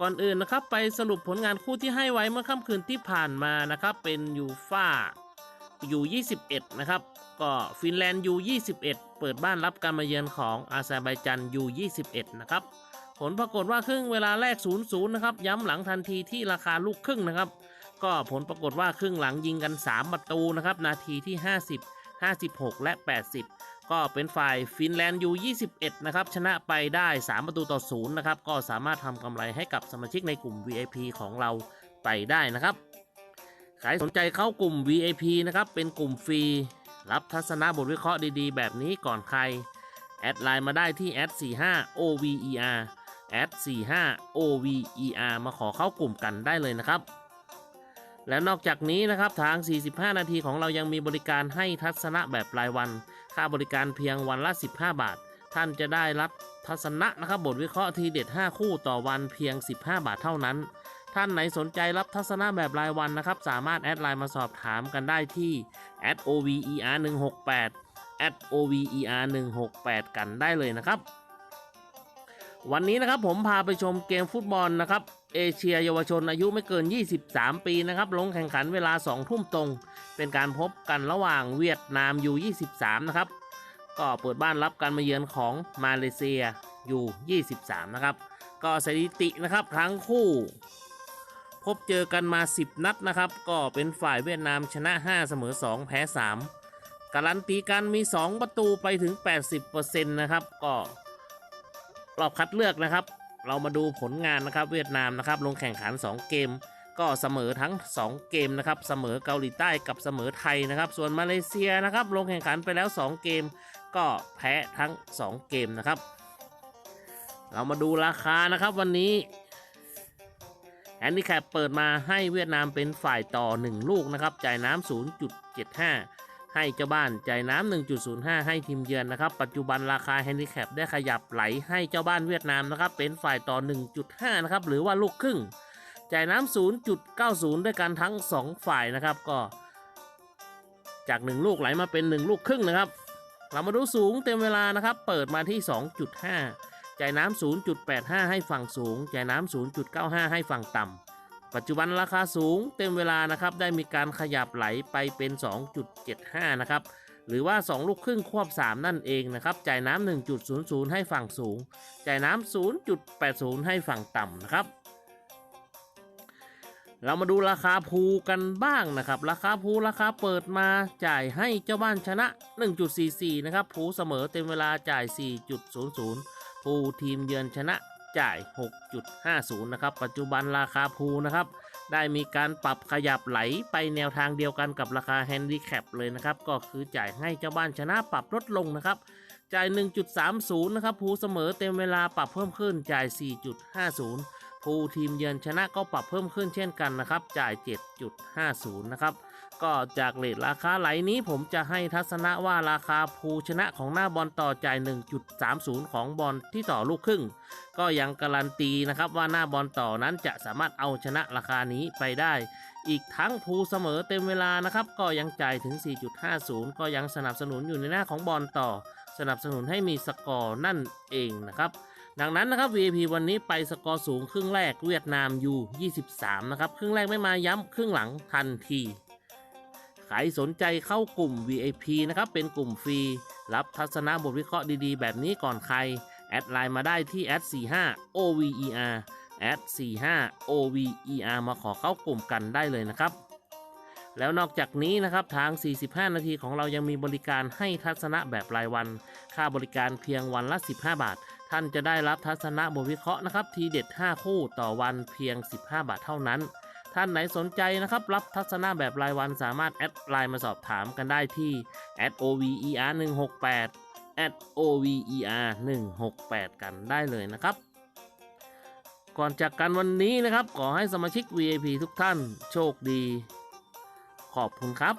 ก่อนอื่นนะครับไปสรุปผลงานคู่ที่ให้ไว้เมื่อค่ำคืนที่ผ่านมานะครับ เป็นยูฟ่ายู21 นะครับ ก็ฟินแลนด์ยู21 เปิดบ้านรับการมาเยือนของอาเซาไบจันยู21 นะครับ ผลปรากฏว่าครึ่งเวลาแรก 0-0 นะครับ ย้ำหลังทันทีที่ราคาลูกครึ่งนะครับ ก็ผลปรากฏว่าครึ่งหลังยิงกัน 3 ประตูนะครับ นาทีที่ 50 56 และ 80 ก็เป็นฝ่ายฟินแลนด์ยู21 นะครับ ชนะไปได้ 3 ประตูต่อ0นะครับ ก็สามารถทำกำไรให้กับสมาชิกในกลุ่ม VIP ของเราไปได้นะครับ ใครสนใจเข้ากลุ่ม VIP นะครับ เป็นกลุ่มฟรี รับทัศนะบทวิเคราะห์ดีๆ แบบนี้ก่อนใคร แอดไลน์มาได้ที่แอด45 OVER แอด45 OVER มาขอเข้ากลุ่มกันได้เลยนะครับและนอกจากนี้นะครับทาง 45 นาทีของเรายังมีบริการให้ทัศนะแบบรายวัน ค่าบริการเพียงวันละ 15 บาท ท่านจะได้รับทัศนะนะครับบทวิเคราะห์ทีเด็ด 5 คู่ต่อวันเพียง 15 บาทเท่านั้น ท่านไหนสนใจรับทัศนะแบบรายวันนะครับ สามารถแอดไลน์มาสอบถามกันได้ที่ @over 168 @over 168 กันได้เลยนะครับ วันนี้นะครับผมพาไปชมเกมฟุตบอลนะครับเอเชียเยาวชนอายุไม่เกิน 23 ปีนะครับลงแข่งขันเวลา 2 ทุ่มตรง เป็นการพบกันระหว่างเวียดนามยู23นะครับก็เปิดบ้านรับการมาเยือนของมาเลเซียยู23นะครับก็สถิตินะครับทั้งคู่ พบเจอกันมา 10 นัดนะครับก็เป็นฝ่ายเวียดนามชนะ 5 เสมอ 2 แพ้ 3 การันตีกันมี 2 ประตูไปถึง 80%นะครับก็ รอบคัดเลือกนะครับ เรามาดูผลงานนะครับ เวียดนามนะครับ ลงแข่งขัน 2 เกม ก็เสมอทั้ง 2 เกมนะครับ เสมอเกาหลีใต้กับเสมอไทยนะครับ ส่วนมาเลเซียนะครับ ลงแข่งขันไปแล้ว 2 เกม ก็แพ้ทั้ง 2 เกมนะครับ เรามาดูราคานะครับวันนี้แฮนดิแคปเปิดมาให้เวียดนามเป็นฝ่ายต่อ 1 ลูกนะครับ จ่ายน้ำ0.75 ให้เจ้าบ้านจ่ายน้ำ1.05 ให้ทีมเยือนนะครับ ปัจจุบันราคาแฮนดิแคปได้ขยับไหลให้เจ้าบ้านเวียดนามนะครับ เป็นฝ่ายต่อ 1.5 นะครับ หรือว่าลูกครึ่ง จ่ายน้ำ0.90 ด้วยกันทั้ง 2 ฝ่ายนะครับ ก็ จาก 1 ลูกไหลมาเป็น 1 ลูกครึ่งนะครับ เรามาดูสูงเต็มเวลานะครับ เปิดมาที่ 2.5 จ่ายน้ำ0.85 ให้ฝั่งสูง จ่ายน้ำ0.95 ให้ฝั่งต่ำ ปัจจุบันราคาสูงเต็มเวลานะครับ ได้มีการขยับไหลไปเป็น 2.75 นะครับ หรือว่า 2 ลูกครึ่งควบ 3 นั่นเองนะครับ จ่ายน้ำ1.00 ให้ฝั่งสูง จ่ายน้ำ0.80 ให้ฝั่งต่ำนะครับ เรามาดูราคาภูกันบ้างนะครับ ราคาภูราคาเปิดมาจ่ายให้เจ้าบ้านชนะ 1.44 นะครับ ภูเสมอเต็มเวลาจ่าย 4.00 ภูทีมเยือนชนะ จ่าย 6.50 นะครับ ปัจจุบันราคาภูนะครับ ได้มีการปรับขยับไหลไปแนวทางเดียวกันกับราคาแฮนดิแคปเลยนะครับ ก็คือจ่ายให้เจ้าบ้านชนะปรับลดลงนะครับ จ่าย 1.30 นะครับ ภูเสมอเต็มเวลาปรับเพิ่มขึ้นจ่าย 4.50 ภูทีมเยือนชนะก็ปรับเพิ่มขึ้นเช่นกันนะครับ จ่าย 7.50 นะครับ ก็จากเลทราคาไหลนี้ผมจะให้ทัศนะว่าราคาภูชนะของหน้าบอลต่อจ่าย 1.30 ของบอลที่ต่อลูกครึ่ง ก็ยังการันตีนะครับว่าหน้าบอลต่อนั้นจะสามารถเอาชนะราคานี้ไปได้ อีกทั้งภูเสมอเต็มเวลานะครับก็ยังจ่ายถึง 4.50 ก็ยังสนับสนุนอยู่ในหน้าของบอลต่อ สนับสนุนให้มีสกอร์นั่นเองนะครับดังนั้นนะครับ VIP วันนี้ไปสกอร์สูงครึ่งแรกเวียดนามยู23 นะครับ ครึ่งแรกไม่มาย้ำครึ่งหลังทันที ใครสนใจเข้ากลุ่ม VIP นะครับเป็นกลุ่มฟรี รับทัศนะบทวิเคราะห์ดีๆ แบบนี้ก่อนใคร แอดไลน์มาได้ที่ @45 OVER 45 OVER มาขอเข้ากลุ่มกันได้เลยนะครับ แล้วนอกจากนี้นะครับทาง 45 นาทีของเรายังมีบริการให้ทัศนะแบบรายวัน ค่าบริการเพียงวันละ 15 บาท ท่านจะได้รับทัศนะบทวิเคราะห์นะครับทีเด็ด 5 คู่ต่อวันเพียง 15 บาทเท่านั้น ท่านไหนสนใจนะครับ รับทัศนะแบบรายวันสามารถแอดไลน์มาสอบถามกันได้ที่ @over 168 @over 168กันได้เลยนะครับ ก่อนจากกันวันนี้นะครับ ขอให้สมาชิก VIP ทุกท่านโชคดี ขอบคุณครับ